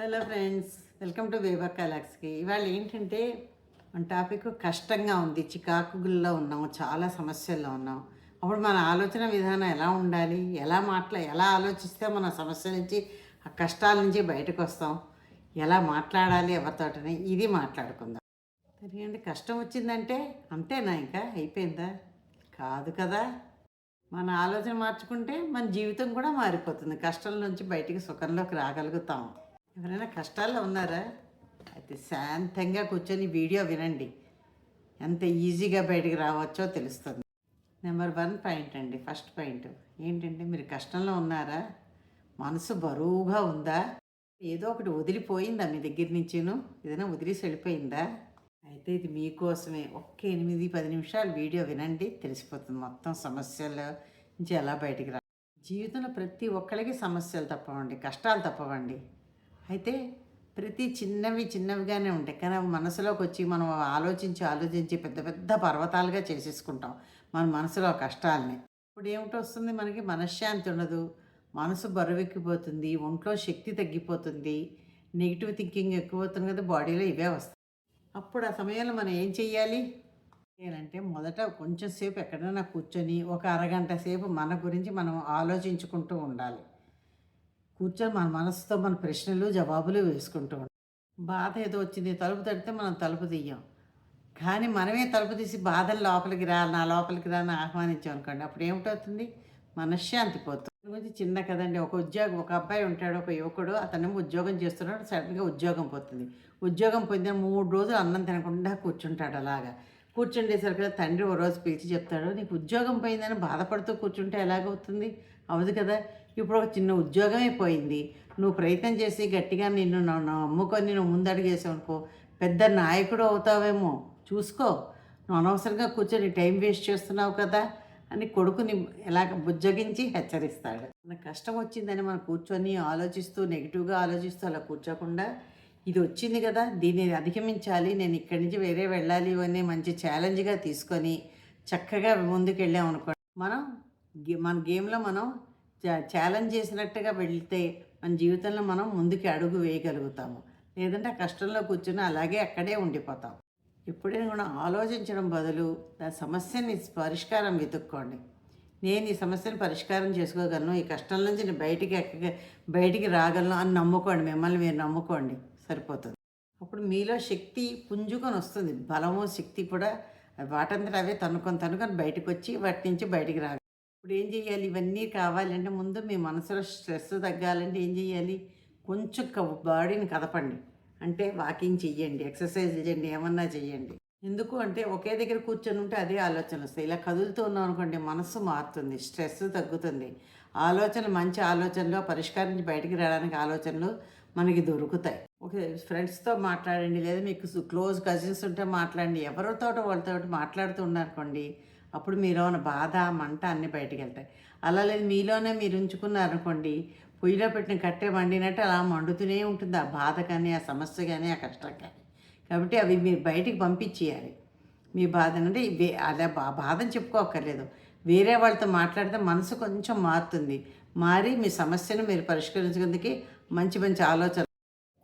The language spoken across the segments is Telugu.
హలో ఫ్రెండ్స్ వెల్కమ్ టు వేవర్ కలాక్స్కి ఇవాళ ఏంటంటే మన టాపిక్ కష్టంగా ఉంది చికాకుల్లో ఉన్నాము చాలా సమస్యల్లో ఉన్నాం. అప్పుడు మన ఆలోచన విధానం ఎలా ఉండాలి? ఎలా మాట్లా ఎలా ఆలోచిస్తే మన సమస్య నుంచి ఆ కష్టాల నుంచి బయటకు వస్తాం? ఎలా మాట్లాడాలి ఎవరితోటని? ఇది మాట్లాడుకుందాం. సరే కష్టం వచ్చిందంటే అంతేనా ఇంకా? అయిపోయిందా? కాదు కదా. మన ఆలోచన మార్చుకుంటే మన జీవితం కూడా మారిపోతుంది. కష్టం నుంచి బయటికి సుఖంలోకి రాగలుగుతాం. ఎవరైనా కష్టాల్లో ఉన్నారా? అయితే శాంతంగా కూర్చొని వీడియో వినండి. ఎంత ఈజీగా బయటకు రావచ్చో తెలుస్తుంది. నెంబర్ వన్ పాయింట్ అండి ఫస్ట్ పాయింట్. ఏంటంటే మీరు కష్టంలో ఉన్నారా? మనసు బరువుగా ఉందా? ఏదో ఒకటి వదిలిపోయిందా మీ దగ్గర నుంచిను? ఏదైనా వదిలేసి వెళ్ళిపోయిందా? అయితే ఇది మీకోసమే. ఒక్క ఎనిమిది పది నిమిషాలు వీడియో వినండి. తెలిసిపోతుంది మొత్తం సమస్యల. నుంచి ఎలా బయటికి రా? జీవితంలో ప్రతి ఒక్కరికి సమస్యలు తప్పవండి కష్టాలు తప్పవండి. అయితే ప్రతి చిన్నవి చిన్నవిగానే ఉంటాయి. కానీ అవి మనసులోకి వచ్చి మనం ఆలోచించి ఆలోచించి పెద్ద పెద్ద పర్వతాలుగా చేసేసుకుంటాం. మన మనసులో కష్టాలని. ఇప్పుడు ఏమిటి వస్తుంది మనకి? మనశ్శాంతి ఉండదు. మనసు బరువెక్కిపోతుంది. ఒంట్లో శక్తి తగ్గిపోతుంది. నెగిటివ్ థింకింగ్ ఎక్కువ అవుతుంది కదా బాడీలో ఇవే వస్తాయి. అప్పుడు ఆ సమయంలో మనం ఏం చెయ్యాలి? ఏంటంటే మొదట కొంచెం సేపు ఎక్కడైనా కూర్చొని ఒక అరగంట సేపు మన గురించి మనం ఆలోచించుకుంటూ ఉండాలి. కూర్చొని మన మనసుతో మన ప్రశ్నలు జవాబులు వేసుకుంటూ ఉంటాం. బాధ ఏదో వచ్చింది తలుపు తడితే మనం తలుపు తీయం. కానీ మనమే తలుపు తీసి బాధలు లోపలికి రా నా లోపలికి రా అని ఆహ్వానించాం అనుకోండి అప్పుడు ఏమిటవుతుంది? మనశ్శాంతి పోతుంది. గురించి చిన్న కదండి ఒక ఉద్యోగం ఒక అబ్బాయి ఉంటాడు ఒక యువకుడు అతను ఉద్యోగం చేస్తున్నాడు సడన్గా ఉద్యోగం పోతుంది. ఉద్యోగం పొందిన మూడు రోజులు అన్నం తినకుండా కూర్చుంటాడు అలాగా. కూర్చుండేసరికి తండ్రి ఓ రోజు పిలిచి చెప్తాడు నీకు ఉద్యోగం పోయిందని బాధపడుతూ కూర్చుంటే ఎలాగవుతుంది? అవదు కదా ఇప్పుడు ఒక చిన్న ఉద్యోగమే పోయింది నువ్వు ప్రయత్నం చేసి గట్టిగా నిన్ను నన్ను నమ్ముకొని నువ్వు ముందడుగేసావు అనుకో పెద్ద నాయకుడు అవుతావేమో. చూసుకో. నువ్వు అనవసరంగా కూర్చొని టైం వేస్ట్ చేస్తున్నావు కదా అని కొడుకుని ఎలాగ బుజ్జగించి హెచ్చరిస్తాడు. మన కష్టం వచ్చిందని మనం కూర్చొని ఆలోచిస్తూ నెగిటివ్గా ఆలోచిస్తూ అలా కూర్చోకుండా ఇది వచ్చింది కదా దీన్ని అధిగమించాలి నేను ఇక్కడి నుంచి వేరే వెళ్ళాలి అనే మంచి ఛాలెంజ్గా తీసుకొని చక్కగా ముందుకు వెళ్ళాం అనుకోండి మనం మన గేమ్లో మనం ఛాలెంజ్ చేసినట్టుగా వెళితే మన జీవితంలో మనం ముందుకు అడుగు వేయగలుగుతాము. లేదంటే ఆ కష్టంలో కూర్చుని అలాగే అక్కడే ఉండిపోతాం. ఎప్పుడైనా కూడా ఆలోచించడం బదులు ఆ సమస్యని పరిష్కారం వెతుక్కోండి. నేను ఈ సమస్యను పరిష్కారం చేసుకోగలను ఈ కష్టం నుంచి నేను బయటికి ఎక్క బయటికి రాగలను అని నమ్ముకోండి. మిమ్మల్ని మీరు నమ్ముకోండి. సరిపోతుంది. అప్పుడు మీలో శక్తి పుంజుకొని వస్తుంది. బలము శక్తి కూడా వాటంతట అవే తనుకొని తనుకొని బయటకు వచ్చి వాటి నుంచి బయటికి రాగ ఇప్పుడు ఏం చేయాలి ఇవన్నీ కావాలంటే ముందు మీ మనసులో స్ట్రెస్ తగ్గాలంటే ఏం చేయాలి కొంచెం క- బాడీని కదపండి. అంటే వాకింగ్ చెయ్యండి ఎక్సర్సైజ్ చేయండి ఏమన్నా చెయ్యండి. ఎందుకు అంటే ఒకే దగ్గర కూర్చొని ఉంటే అదే ఆలోచన వస్తాయి ఇలా కదులుతూ ఉన్నాం అనుకోండి మనసు మారుతుంది స్ట్రెస్ తగ్గుతుంది. ఆలోచన మంచి ఆలోచనలు పరిష్కారం నుంచి బయటికి రావడానికి ఆలోచనలు మనకి దొరుకుతాయి. ఓకే ఫ్రెండ్స్తో మాట్లాడండి. లేదా మీకు క్లోజ్ కజిన్స్ ఉంటే మాట్లాడండి. ఎవరితో వాళ్ళతో మాట్లాడుతూ ఉన్నారనుకోండి అప్పుడు మీలో ఉన్న బాధ మంట అన్నీ బయటికి వెళ్తాయి. అలా లేదు మీలోనే మీరు ఉంచుకున్నారనుకోండి పొయ్యిలో పెట్టిన కట్టే మండినట్టు అలా మండుతూనే ఉంటుంది. ఆ బాధ కానీ ఆ సమస్య కానీ ఆ కష్టం కానీ. కాబట్టి అవి మీరు బయటికి పంపించేయాలి. మీ బాధ అంటే అదే బా బాధని చెప్పుకోక్కర్లేదు. వేరే వాళ్ళతో మాట్లాడితే మనసు కొంచెం మారుతుంది. మారి మీ సమస్యను మీరు పరిష్కరించుకుందుకు మంచి మంచి ఆలోచన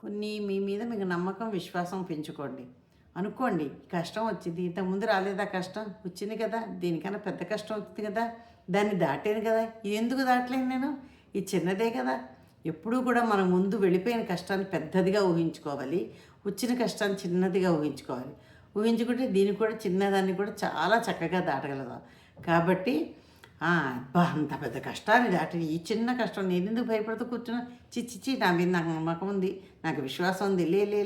కొన్ని మీ మీద మీకు నమ్మకం విశ్వాసం పెంచుకోండి. అనుకోండి కష్టం వచ్చింది. ఇంతకుముందు రాలేదా కష్టం. వచ్చింది కదా. దీనికన్నా పెద్ద కష్టం వచ్చింది కదా. దాన్ని దాటాను కదా. ఇది ఎందుకు దాటలేను నేను? ఇది చిన్నదే కదా. ఎప్పుడూ కూడా మనం ముందు వెళ్ళిపోయిన కష్టాన్ని పెద్దదిగా ఊహించుకోవాలి. వచ్చిన కష్టాన్ని చిన్నదిగా ఊహించుకోవాలి. ఊహించుకుంటే దీన్ని కూడా చిన్నదాన్ని కూడా చాలా చక్కగా దాటగలదాం కాబట్టి అబ్బా అంత పెద్ద కష్టాన్ని దాటి ఈ చిన్న కష్టం. నేను ఎందుకు భయపడుతూ కూర్చున్నా? చిచ్చిచ్చి నా మీద నాకు నమ్మకం ఉంది. నాకు విశ్వాసం ఉంది. లే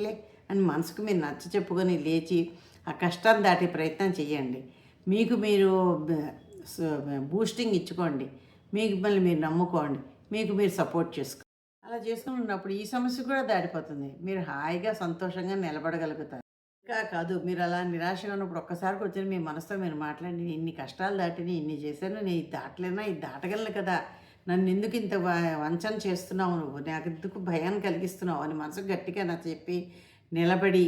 అని మనసుకు మీరు నచ్చ చెప్పుకొని లేచి ఆ కష్టాన్ని దాటే ప్రయత్నం చేయండి మీకు మీరు బూస్టింగ్ ఇచ్చుకోండి. మీకు మళ్ళీ మీరు నమ్ముకోండి. మీకు మీరు సపోర్ట్ చేసుకోండి అలా చేసుకున్నప్పుడు ఈ సమస్య కూడా దాటిపోతుంది మీరు హాయిగా సంతోషంగా నిలబడగలుగుతారు. కాదు. మీరు అలా నిరాశగా ఉన్నప్పుడు ఒక్కసారికి వచ్చిన మీ మనసుతో మీరు మాట్లాడి "నేను ఇన్ని కష్టాలు దాటిని ఇన్ని చేశాను నేను ఇది దాటలేనా ఇది దాటగలను కదా. నన్ను ఎందుకు ఇంత వంచన చేస్తున్నావు నువ్వు? నాకు ఎందుకు భయాన్ని కలిగిస్తున్నావు? అని మనసు గట్టిగా నాకు చెప్పి నిలబడి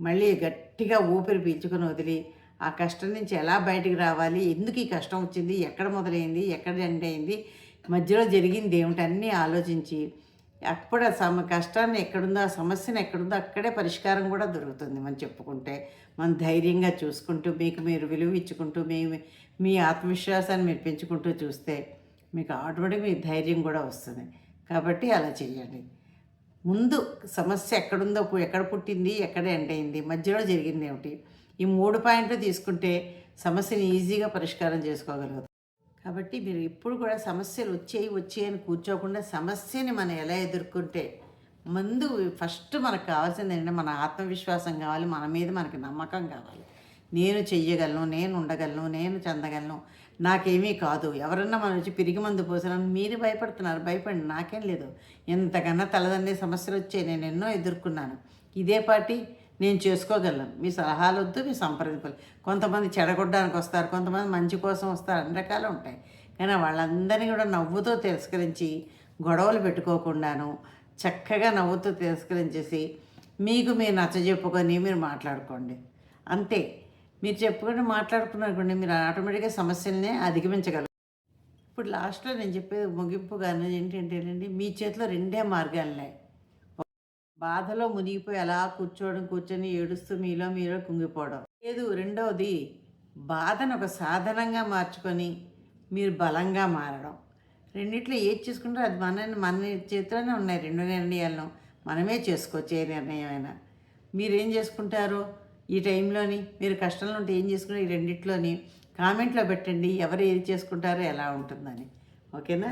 మళ్ళీ గట్టిగా ఊపిరి పీల్చుకొని వదిలి ఆ కష్టం నుంచి ఎలా బయటికి రావాలి? ఎందుకు ఈ కష్టం వచ్చింది? ఎక్కడ మొదలైంది? ఎక్కడ ఎండ్ అయింది? మధ్యలో జరిగింది ఏమిటన్నీ ఆలోచించి అప్పుడు ఆ సమ కష్టాన్ని ఎక్కడుందో ఆ సమస్యను ఎక్కడుందో అక్కడే పరిష్కారం కూడా దొరుకుతుంది మనం చెప్పుకుంటే. మనం ధైర్యంగా చూసుకుంటూ మీకు మీరు విలువ ఇచ్చుకుంటూ మీ మీ ఆత్మవిశ్వాసాన్ని మీరు పెంచుకుంటూ చూస్తే మీకు ఆటోమేటిక్ మీ ధైర్యం కూడా వస్తుంది. కాబట్టి అలా చేయండి ముందు సమస్య ఎక్కడుందో ఎక్కడ పుట్టింది ఎక్కడ ఎండ్ అయింది మధ్యలో జరిగింది ఏమిటి? ఈ మూడు పాయింట్లు తీసుకుంటే సమస్యని ఈజీగా పరిష్కారం చేసుకోగలుగుతాం. కాబట్టి మీరు ఇప్పుడు కూడా సమస్యలు వచ్చేయి వచ్చేయి అని కూర్చోకుండా సమస్యని మనం ఎలా ఎదుర్కొంటే ముందు ఫస్ట్ మనకు కావాల్సింది ఏంటంటే మన ఆత్మవిశ్వాసం కావాలి మన మీద మనకి నమ్మకం కావాలి. నేను చెయ్యగలను నేను ఉండగలను నేను చెందగలను నాకేమీ కాదు. ఎవరన్నా మన వచ్చి పిరిగి మందు పోసినాను మీరు భయపడుతున్నారు భయపడి నాకేం లేదు. ఎంతకన్నా తలదన్నే సమస్యలు వచ్చాయి నేను ఎన్నో ఎదుర్కొన్నాను. ఇదే పాటి నేను చేసుకోగలను. మీ సలహాలు వద్దు మీ సంప్రదింపులు. కొంతమంది చెడగొట్టడానికి వస్తారు కొంతమంది మంచి కోసం వస్తారు అన్ని రకాలు ఉంటాయి. కానీ వాళ్ళందరినీ కూడా నవ్వుతో తిరస్కరించి గొడవలు పెట్టుకోకుండాను చక్కగా నవ్వుతూ తిరస్కరించేసి మీకు మీరు నచ్చజెప్పుకొని మీరు మాట్లాడుకోండి. అంతే. మీరు చెప్పుకొని మాట్లాడుకున్నారనుకోండి మీరు ఆటోమేటిక్గా సమస్యలనే అధిగమించగలరు. ఇప్పుడు లాస్ట్లో నేను చెప్పేది ముగింపుగాను ఏంటంటేనండి మీ చేతిలో రెండే మార్గాలున్నాయి. బాధలో మునిగిపోయి అలా కూర్చోవడం కూర్చొని ఏడుస్తూ మీలో మీలో కుంగిపోవడం. లేదు రెండవది బాధను ఒక సాధనంగా మార్చుకొని మీరు బలంగా మారడం. రెండిట్లో ఏది చేసుకుంటారో అది మన మన చేతిలోనే ఉన్నాయి రెండు నిర్ణయాలను. మనమే చేసుకోవచ్చు ఏ నిర్ణయమైనా. మీరేం చేసుకుంటారు? ఈ టైంలోని మీరు కష్టంలో ఉంటే ఏం చేసుకుంటారు? ఈ రెండిట్లోని కామెంట్లో పెట్టండి ఎవరు ఏది చేసుకుంటారో ఎలా ఉంటుందని. ఓకేనా?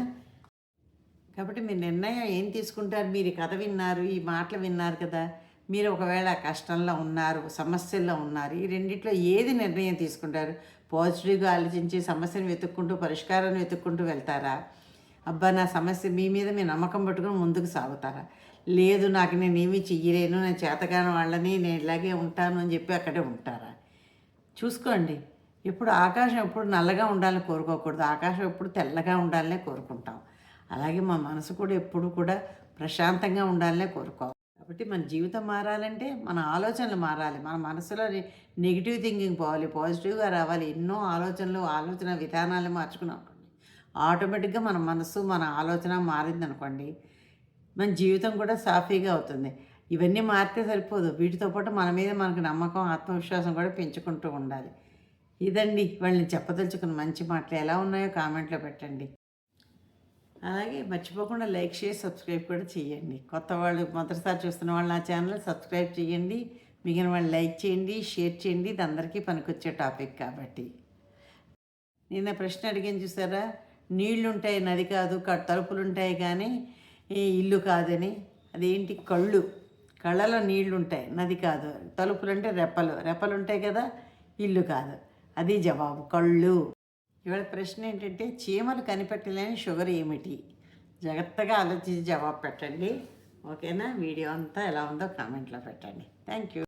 కాబట్టి మీ నిర్ణయం ఏం తీసుకుంటారు? మీరు ఈ కథ విన్నారు ఈ మాటలు విన్నారు కదా. మీరు ఒకవేళ కష్టంలో ఉన్నారు సమస్యల్లో ఉన్నారు ఈ రెండిట్లో ఏది నిర్ణయం తీసుకుంటారు? పాజిటివ్గా ఆలోచించి సమస్యను వెతుక్కుంటూ పరిష్కారాన్ని వెతుక్కుంటూ వెళ్తారా? అబ్బా నా సమస్య మీ మీద మీ నమ్మకం పట్టుకుని ముందుకు సాగుతారా? లేదు నాకు నేనేమి చెయ్యలేను నేను చేతగాని వాళ్ళని నేను ఇలాగే ఉంటాను అని చెప్పి అక్కడే ఉంటారా? చూసుకోండి. ఎప్పుడు ఆకాశం ఎప్పుడు నల్లగా ఉండాలని కోరుకోకూడదు. ఆకాశం ఎప్పుడు తెల్లగా ఉండాలనే కోరుకుంటాం. అలాగే మా మనసు కూడా ఎప్పుడు కూడా ప్రశాంతంగా ఉండాలనే కోరుకోవాలి. కాబట్టి మన జీవితం మారాలంటే మన ఆలోచనలు మారాలి. మన మనసులో నెగిటివ్ థింకింగ్ పోవాలి పాజిటివ్గా రావాలి. ఎన్నో ఆలోచనలు ఆలోచన విధానాలు మార్చుకున్నాం అనుకోండి. ఆటోమేటిక్గా మన మనసు మన ఆలోచన మారింది అనుకోండి మన జీవితం కూడా సాఫీగా అవుతుంది. ఇవన్నీ మారితే సరిపోదు. వీటితో పాటు మన మీద మనకు నమ్మకం ఆత్మవిశ్వాసం కూడా పెంచుకుంటూ ఉండాలి. ఇదండి. వాళ్ళని చెప్పదలుచుకున్న మంచి మాటలు ఎలా ఉన్నాయో కామెంట్లో పెట్టండి. అలాగే మర్చిపోకుండా లైక్ షేర్ సబ్స్క్రైబ్ కూడా చేయండి. కొత్త వాళ్ళు మొదటిసారి చూస్తున్న వాళ్ళు నా ఛానల్ సబ్స్క్రైబ్ చేయండి. మిగిలిన వాళ్ళు లైక్ చేయండి షేర్ చేయండి. ఇది అందరికీ పనికొచ్చే టాపిక్ కాబట్టి. నిన్న ప్రశ్న అడిగాను చూసారా? నీళ్ళుంటాయి నది కాదు క- తలుపులు ఉంటాయి కానీ ఈ ఇల్లు కాదని. అదేంటి? కళ్ళు. కళ్ళలో నీళ్ళు ఉంటాయి నది కాదు. తలుపులు అంటే రెప్పలు. రెప్పలు ఉంటాయి కదా ఇల్లు కాదు. అది జవాబు. కళ్ళు. ఇవాళ ప్రశ్న ఏంటంటే చీమలు కనిపెట్టలేని షుగర్ ఏమిటి? జాగ్రత్తగా ఆలోచించి జవాబు పెట్టండి. ఓకేనా? వీడియో అంతా ఎలా ఉందో కామెంట్లో పెట్టండి. Thank you.